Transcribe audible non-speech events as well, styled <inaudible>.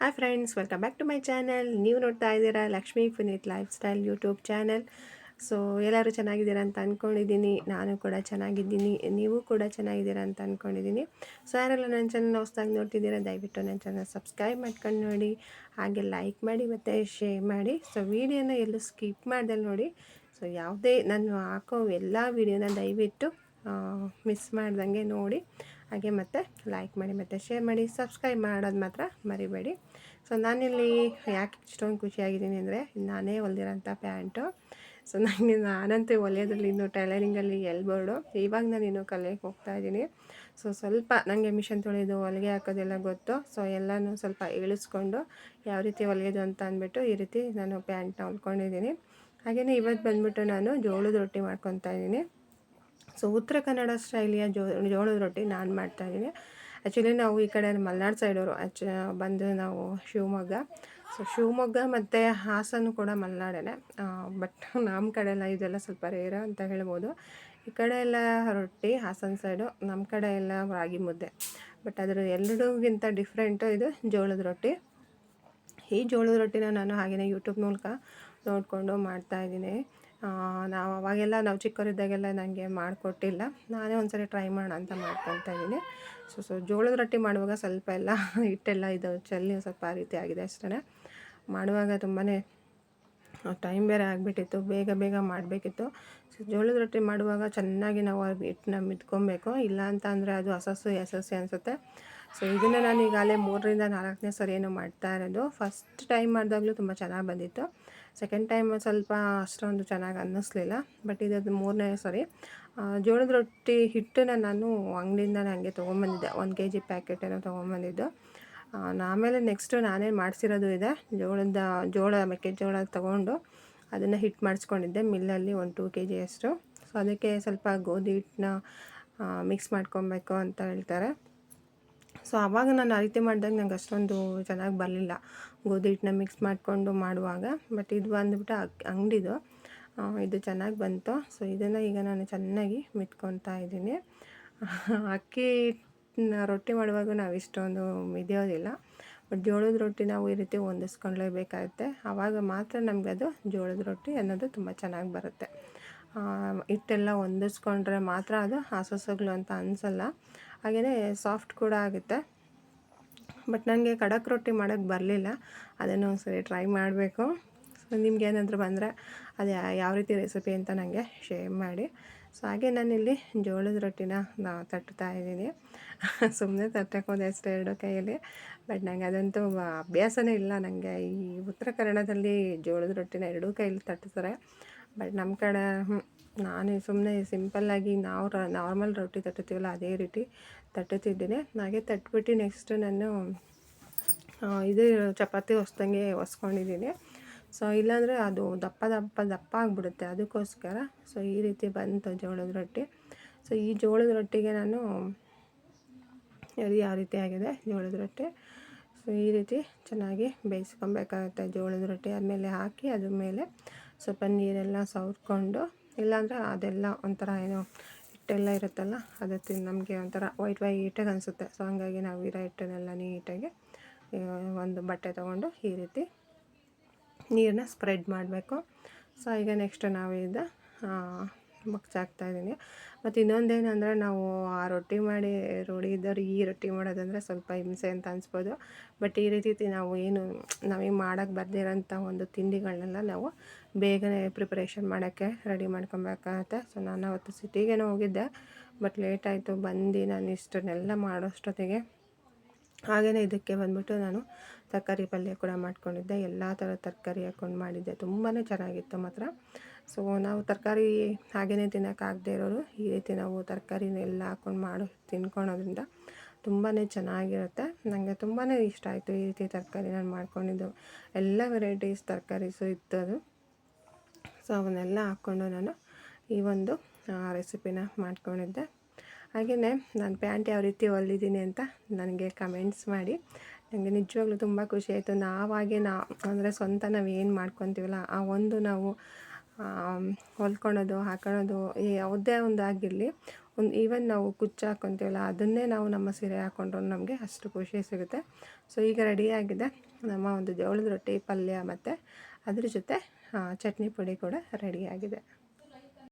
Hi friends welcome back to my channel ನೀವು ನೋಡ್ತಾ ಇದ್ದೀರಾ Lakshmi Puneeth lifestyle YouTube channel so ಎಲ್ಲರೂ ಚೆನ್ನಾಗಿದ್ದೀರಾ ಅಂತ ಅಂದ್ಕೊಂಡಿದ್ದೀನಿ ನಾನು ಕೂಡ ಚೆನ್ನಾಗಿದ್ದೀನಿ. ನೀವು ಕೂಡ ಚೆನ್ನಾಗಿದ್ದೀರಾ ಅಂತ ಅಂದ್ಕೊಂಡಿದ್ದೀನಿ ಸೊ ಯಾರೆಲ್ಲ ನನ್ನ ಚಾನಲ್ ಹೊಸ್ದಾಗಿ ನೋಡ್ತಿದ್ದೀರಾ, ದಯವಿಟ್ಟು ನನ್ನ ಚಾನಲ್ ಸಬ್ಸ್ಕ್ರೈಬ್ ಮಾಡ್ಕೊಂಡು ನೋಡಿ. ಹಾಗೆ ಲೈಕ್ ಮಾಡಿ ಮತ್ತು ಶೇರ್ ಮಾಡಿ. ಸೊ ವಿಡಿಯೋನ ಎಲ್ಲೂ ಸ್ಕಿಪ್ ಮಾಡ್ದಲ್ಲಿ ನೋಡಿ. ಸೊ ಯಾವುದೇ ನಾನು ಹಾಕೋ ಎಲ್ಲ ವೀಡಿಯೋನ ದಯವಿಟ್ಟು ಮಿಸ್ ಮಾಡ್ದಂಗೆ ನೋಡಿ. ಹಾಗೆ ಮತ್ತೆ ಲೈಕ್ ಮಾಡಿ, ಮತ್ತು ಶೇರ್ ಮಾಡಿ ಸಬ್ಸ್ಕ್ರೈಬ್ ಮಾಡೋದು ಮಾತ್ರ ಮರಿಬೇಡಿ. ಸೊ ನಾನಿಲ್ಲಿ ಯಾಕೆ ಇಷ್ಟೊಂದು ಖುಷಿಯಾಗಿದ್ದೀನಿ ಅಂದರೆ ನಾನೇ ಹೊಲ್ದಿರೋಂಥ ಪ್ಯಾಂಟು. ಸೊ ನನಗೆ ನಾನಂತೂ ಹೊಲಿಯೋದ್ರಲ್ಲಿ ಇನ್ನೂ ಟೈಲರಿಂಗಲ್ಲಿ ಎಲ್ಬೋರ್ಡು. ಇವಾಗ ನಾನು ಇನ್ನೂ ಕಲಿಯೋಕ್ಕೆ ಹೋಗ್ತಾ ಇದ್ದೀನಿ. ಸೊ ಸ್ವಲ್ಪ ನನಗೆ ಮಿಷನ್ ತೊಳೆಯೋದು ಹೊಲಿಗೆ ಹಾಕೋದೆಲ್ಲ ಗೊತ್ತು. ಸೊ ಎಲ್ಲನೂ ಸ್ವಲ್ಪ ಇಳಿಸ್ಕೊಂಡು ಯಾವ ರೀತಿ ಹೊಲಿಯೋದು ಅಂತ ಅಂದ್ಬಿಟ್ಟು ಈ ರೀತಿ ನಾನು ಪ್ಯಾಂಟ್ನ ಹೊಲ್ಕೊಂಡಿದ್ದೀನಿ. ಹಾಗೆಯೇ ಇವತ್ತು ಬಂದುಬಿಟ್ಟು ನಾನು ಜೋಳದ ರೊಟ್ಟಿ ಮಾಡ್ಕೊತಾ ಇದ್ದೀನಿ. ಸೊ ಉತ್ತರ ಕನ್ನಡ ಸ್ಟೈಲಿಯ ಜೋ ಜೋಳದ ರೊಟ್ಟಿ ನಾನು ಮಾಡ್ತಾಯಿದ್ದೀನಿ ಆ್ಯಕ್ಚುಲಿ ನಾವು ಈ ಕಡೆ ಮಲೆನಾಡು ಸೈಡವರು ಆಚ ಬಂದು ನಾವು ಶಿವಮೊಗ್ಗ. ಸೊ ಶಿವಮೊಗ್ಗ ಮತ್ತು ಹಾಸನ ಕೂಡ ಮಲೆನಾಡೇ ಬಟ್ ನಮ್ಮ ಕಡೆ ಎಲ್ಲ ಇದೆಲ್ಲ ಸ್ವಲ್ಪ ರೇರ ಅಂತ ಹೇಳ್ಬೋದು. ಈ ಕಡೆ ಎಲ್ಲ ರೊಟ್ಟಿ ಹಾಸನ ಸೈಡು ನಮ್ಮ ಕಡೆ ಎಲ್ಲ ರಾಗಿ ಮುದ್ದೆ. ಬಟ್ ಅದರ ಎಲ್ಲರಿಗಿಂತ ಡಿಫ್ರೆಂಟು ಇದು ಜೋಳದ ರೊಟ್ಟಿ. ಈ ಜೋಳದ ರೊಟ್ಟಿನ ನಾನು ಹಾಗೆಯೇ ಯೂಟ್ಯೂಬ್ ಮೂಲಕ ನೋಡಿಕೊಂಡು ಮಾಡ್ತಾಯಿದ್ದೀನಿ ನಾವು ಅವಾಗೆಲ್ಲ ನಾವು ಚಿಕ್ಕವರಿದ್ದಾಗೆಲ್ಲ ನನಗೆ ಮಾಡಿಕೊಟ್ಟಿಲ್ಲ. ನಾನೇ ಒಂದ್ಸರಿ ಟ್ರೈ ಮಾಡೋಣ ಅಂತ ಮಾಡ್ಕೊತಾ ಇದ್ದೀನಿ. ಸೊ ಸೊ ಜೋಳದ ರೊಟ್ಟಿ ಮಾಡುವಾಗ ಸ್ವಲ್ಪ ಎಲ್ಲ ಹಿಟ್ಟೆಲ್ಲ ಇದು ಚೆಲ್ಲಿ ಸ್ವಲ್ಪ ಆ ರೀತಿ ಆಗಿದೆ ಅಷ್ಟೇ ಮಾಡುವಾಗ ತುಂಬಾ ಟೈಮ್ ಬೇರೆ ಆಗಿಬಿಟ್ಟಿತ್ತು. ಬೇಗ ಬೇಗ ಮಾಡಬೇಕಿತ್ತು. ಸೊ ಜೋಳದ ರೊಟ್ಟಿ ಮಾಡುವಾಗ ಚೆನ್ನಾಗಿ ನಾವು ಹಿಟ್ಟನ್ನ ಮಿಟ್ಕೊಬೇಕು ಇಲ್ಲ ಅಂತ ಅಂದರೆ ಅದು ಹಸಸು ಎಸಸಿ ಅನಿಸುತ್ತೆ. ಸೊ ಇದನ್ನು ನಾನು ಈಗಾಗಲೇ ಮೂರರಿಂದ ನಾಲ್ಕನೇ ಸರಿ ಮಾಡ್ತಾ ಇರೋದು. ಫಸ್ಟ್ ಟೈಮ್ ಮಾಡಿದಾಗಲೂ ತುಂಬ ಚೆನ್ನಾಗಿ ಬಂದಿತ್ತು. ಸೆಕೆಂಡ್ ಟೈಮ್ ಸ್ವಲ್ಪ ಅಷ್ಟೊಂದು ಚೆನ್ನಾಗಿ ಅನ್ನಿಸ್ಲಿಲ್ಲ. ಬಟ್ ಇದದು ಮೂರನೇ ಸಾರಿ ಜೋಳದ ರೊಟ್ಟಿ ಹಿಟ್ಟನ್ನು ನಾನು ಅಂಗಡಿಯಿಂದ ನನಗೆ ತೊಗೊಂಬಂದಿದ್ದೆ. ಒಂದು ಕೆ ಜಿ ಪ್ಯಾಕೆಟನ್ನು ತೊಗೊಂಬಂದಿದ್ದು. ಆಮೇಲೆ ನೆಕ್ಸ್ಟು ನಾನೇನು ಮಾಡಿಸಿರೋದು ಇದೆ. ಜೋಳದ, ಜೋಳ, ಮೆಕ್ಕೆಜೋಳ ತೊಗೊಂಡು ಅದನ್ನು ಹಿಟ್ಟು ಮಾಡಿಸ್ಕೊಂಡಿದ್ದೆ. ಮಿಲ್ಲಲ್ಲಿ ಒಂದು ಟೂ ಕೆ ಜಿಯಷ್ಟು ಸೊ ಅದಕ್ಕೆ ಸ್ವಲ್ಪ ಗೋಧಿ ಹಿಟ್ಟನ್ನ ಮಿಕ್ಸ್ ಮಾಡ್ಕೊಬೇಕು ಅಂತ ಹೇಳ್ತಾರೆ. ಸೊ ಆವಾಗ ನಾನು ಆ ರೀತಿ ಮಾಡಿದಾಗ ನಂಗೆ ಅಷ್ಟೊಂದು ಚೆನ್ನಾಗಿ ಬರಲಿಲ್ಲ. ಗೋಧಿ ಹಿಟ್ಟನ್ನ ಮಿಕ್ಸ್ ಮಾಡಿಕೊಂಡು ಮಾಡುವಾಗ. ಬಟ್ ಇದು ಬಂದುಬಿಟ್ಟು ಅಂಗಡಿದು. ಇದು ಚೆನ್ನಾಗಿ ಬಂತು. ಸೊ ಇದನ್ನು ಈಗ ನಾನು ಚೆನ್ನಾಗಿ ಮಿತ್ಕೊತಾ ಇದ್ದೀನಿ. <laughs> ಅಕ್ಕಿ ರೊಟ್ಟಿ ಮಾಡುವಾಗ ನಾವು ಇಷ್ಟೊಂದು ಮಿದಿಯೋದಿಲ್ಲ ಬಟ್ ಜೋಳದ ರೊಟ್ಟಿ ನಾವು ಈ ರೀತಿ ಹೊಂದಿಸ್ಕೊಳ್ಳೇಬೇಕಾಗುತ್ತೆ ಆವಾಗ ಮಾತ್ರ ನಮಗೆ ಅದು ಜೋಳದ ರೊಟ್ಟಿ ಅನ್ನೋದು ತುಂಬ ಚೆನ್ನಾಗಿ ಬರುತ್ತೆ. ಹಿಟ್ಟೆಲ್ಲ ಹೊಂದಿಸ್ಕೊಂಡ್ರೆ ಮಾತ್ರ ಅದು ಹಸಸಗಳು ಅಂತ ಅನಿಸಲ್ಲ. ಹಾಗೆಯೇ ಸಾಫ್ಟ್ ಕೂಡ ಆಗುತ್ತೆ. ಬಟ್ ನನಗೆ ಖಡಕ್ ರೊಟ್ಟಿ ಮಾಡೋಕ್ಕೆ ಬರಲಿಲ್ಲ. ಅದನ್ನು ಒಂದ್ಸರಿ ಟ್ರೈ ಮಾಡಬೇಕು. ಸೊ ನಿಮ್ಗೆ ಏನಾದರೂ ಬಂದರೆ ಅದು ಯಾವ ರೀತಿ ರೆಸಿಪಿ ಅಂತ ನನಗೆ ಶೇರ್ ಮಾಡಿ. ಸೊ ಹಾಗೆ ನಾನಿಲ್ಲಿ ಜೋಳದ ರೊಟ್ಟಿನ ತಟ್ಟುತ್ತಾ ಇದ್ದೀನಿ. <laughs> ಸುಮ್ಮನೆ ತಟ್ಟಕ್ಕೆ ಹೋದೆ ಅಷ್ಟೇ ಎರಡು ಕೈಯಲ್ಲಿ. ಬಟ್ ನನಗೆ ಅದಂತೂ ಅಭ್ಯಾಸನೇ ಇಲ್ಲ. ನನಗೆ ಈ ಉತ್ತರ ಕನ್ನಡದಲ್ಲಿ ಜೋಳದ ರೊಟ್ಟಿನ ಎರಡೂ ಕೈಯಲ್ಲಿ ತಟ್ಟಿಸ್ತಾರೆ. ಬಟ್ ನಮ್ಮ ಕಡೆ ನಾನು ಸುಮ್ಮನೆ ಸಿಂಪಲ್ಲಾಗಿ ನಾವು ರ ನಾರ್ಮಲ್ ರೊಟ್ಟಿ ತಟ್ಟುತ್ತೀವಲ್ಲ ಅದೇ ರೀತಿ ತಟ್ಟುತ್ತಿದ್ದೀನಿ. ಹಾಗೆ ತಟ್ಬಿಟ್ಟು ನೆಕ್ಸ್ಟ್ ನಾನು ಇದು ಚಪಾತಿ ಹೊಸ್ದಂಗೆ ಹೊಸ್ಕೊಂಡಿದ್ದೀನಿ. ಸೊ ಇಲ್ಲಾಂದರೆ ಅದು ದಪ್ಪ ದಪ್ಪ ದಪ್ಪ ಆಗಿಬಿಡುತ್ತೆ ಅದಕ್ಕೋಸ್ಕರ. ಸೊ ಈ ರೀತಿ ಬಂತು ಜೋಳದ ರೊಟ್ಟಿ. ಸೊ ಈ ಜೋಳದ ರೊಟ್ಟಿಗೆ ನಾನು ಅದು ಯಾವ ರೀತಿ ಆಗಿದೆ ಜೋಳದ ರೊಟ್ಟಿ? ಸೊ ಈ ರೀತಿ ಚೆನ್ನಾಗಿ ಬೇಯಿಸ್ಕೊಬೇಕಾಗುತ್ತೆ ಜೋಳದ ರೊಟ್ಟಿ. ಆದಮೇಲೆ ಹಾಕಿ ಅದ್ರ ಮೇಲೆ ಸ್ವಲ್ಪ ನೀರೆಲ್ಲ ಸವರ್ಕೊಂಡು, ಇಲ್ಲಾಂದರೆ ಅದೆಲ್ಲ ಒಂಥರ ಏನೋ ಹಿಟ್ಟೆಲ್ಲ ಇರುತ್ತಲ್ಲ, ಅದು ತಿಂದು ನಮಗೆ ಒಂಥರ ವೈಟ್ ವೈಟಾಗಿ ಅನಿಸುತ್ತೆ. ಸೊ ಹಂಗಾಗಿ ನಾವು ಇರೋ ಹಿಟ್ಟನ್ನೆಲ್ಲ ನೀಟಾಗಿ ಒಂದು ಬಟ್ಟೆ ತೊಗೊಂಡು ಈ ರೀತಿ ನೀರನ್ನ ಸ್ಪ್ರೆಡ್ ಮಾಡಬೇಕು. ಸೊ ಈಗ ನೆಕ್ಸ್ಟ್ ನಾವು ಇದು ಇದ್ದೀನಿ ಮತ್ತು ಇನ್ನೊಂದೇನೆಂದರೆ ನಾವು ಆ ರೊಟ್ಟಿ ಮಾಡಿ ರೋಡಿ ಇದ್ದವ್ರು ಈ ರೊಟ್ಟಿ ಮಾಡೋದಂದರೆ ಸ್ವಲ್ಪ ಹಿಂಸೆ ಅಂತ ಅನಿಸ್ಬೋದು. ಬಟ್ ಈ ರೀತಿ ನಾವು ಏನು ನಮಗೆ ಮಾಡೋಕ್ಕೆ ಬರ್ದಿರೋಂಥ ಒಂದು ತಿಂಡಿಗಳನ್ನೆಲ್ಲ ನಾವು ಬೇಗನೆ ಪ್ರಿಪ್ರೇಷನ್ ಮಾಡೋಕ್ಕೆ ರೆಡಿ ಮಾಡ್ಕೊಬೇಕಾಗತ್ತೆ. ಸೊ ನಾನು ಅವತ್ತು ಸಿಟಿಗೇನೋ ಹೋಗಿದ್ದೆ, ಬಟ್ ಲೇಟ್ ಆಯಿತು. ಬಂದು ನಾನು ಇಷ್ಟನ್ನೆಲ್ಲ ಮಾಡೋಷ್ಟೊತ್ತಿಗೆ ಹಾಗೆಯೇ ಇದಕ್ಕೆ ಬಂದ್ಬಿಟ್ಟು ನಾನು ತರಕಾರಿ ಪಲ್ಯ ಕೂಡ ಮಾಡ್ಕೊಂಡಿದ್ದೆ. ಎಲ್ಲ ಥರದ ತರಕಾರಿ ಹಾಕ್ಕೊಂಡು ಮಾಡಿದ್ದೆ. ತುಂಬಾ ಚೆನ್ನಾಗಿತ್ತು ಮಾತ್ರ. ಸೊ ನಾವು ತರಕಾರಿ ಹಾಗೆಯೇ ತಿನ್ನೋಕ್ಕಾಗದೇ ಇರೋರು ಈ ರೀತಿ ನಾವು ತರಕಾರಿನೆಲ್ಲ ಹಾಕ್ಕೊಂಡು ಮಾಡಿ, ತಿನ್ಕೊಳೋದ್ರಿಂದ ತುಂಬಾ ಚೆನ್ನಾಗಿರುತ್ತೆ. ನನಗೆ ತುಂಬಾ ಇಷ್ಟ ಆಯಿತು ಈ ರೀತಿ ತರಕಾರಿ ನಾನು ಮಾಡ್ಕೊಂಡಿದ್ದು. ಎಲ್ಲ ವೆರೈಟೀಸ್ ತರಕಾರೀಸು ಇತ್ತು ಅದು. ಸೊ ಅವನ್ನೆಲ್ಲ ಹಾಕ್ಕೊಂಡು ನಾನು ಈ ಒಂದು ರೆಸಿಪಿನ ಮಾಡ್ಕೊಂಡಿದ್ದೆ. ಹಾಗೆಯೇ ನಾನು ಪ್ಯಾಂಟ್ ಯಾವ ರೀತಿ ಹೊಲಿದ್ದೀನಿ ಅಂತ ನನಗೆ ಕಮೆಂಟ್ಸ್ ಮಾಡಿ. ನನಗೆ ನಿಜವಾಗ್ಲೂ ತುಂಬ ಖುಷಿ ಆಯಿತು. ನಾವಾಗೆ ನಾ ಅಂದರೆ ಸ್ವಂತ ನಾವು ಏನು ಮಾಡ್ಕೊತೀವಲ್ಲ, ಆ ಒಂದು ನಾವು ಹೊಲ್ಕೊಳೋದು, ಹಾಕೊಳ್ಳೋದು ಯಾವುದೇ ಒಂದು ಆಗಿರಲಿ, ಒಂದು ಈವನ್ ನಾವು ಕುಚ್ಚು ಹಾಕ್ಕೊತೀವಲ್ಲ ಅದನ್ನೇ ನಾವು ನಮ್ಮ ಸೀರೆ ಹಾಕ್ಕೊಂಡ್ರು ನಮಗೆ ಅಷ್ಟು ಖುಷಿ ಸಿಗುತ್ತೆ. ಸೊ, ಈಗ ರೆಡಿಯಾಗಿದೆ ನಮ್ಮ ಒಂದು ಜೋಳದ ರೊಟ್ಟಿ, ಪಲ್ಯ ಮತ್ತು ಅದ್ರ ಜೊತೆ ಚಟ್ನಿ ಪುಡಿ ಕೂಡ ರೆಡಿಯಾಗಿದೆ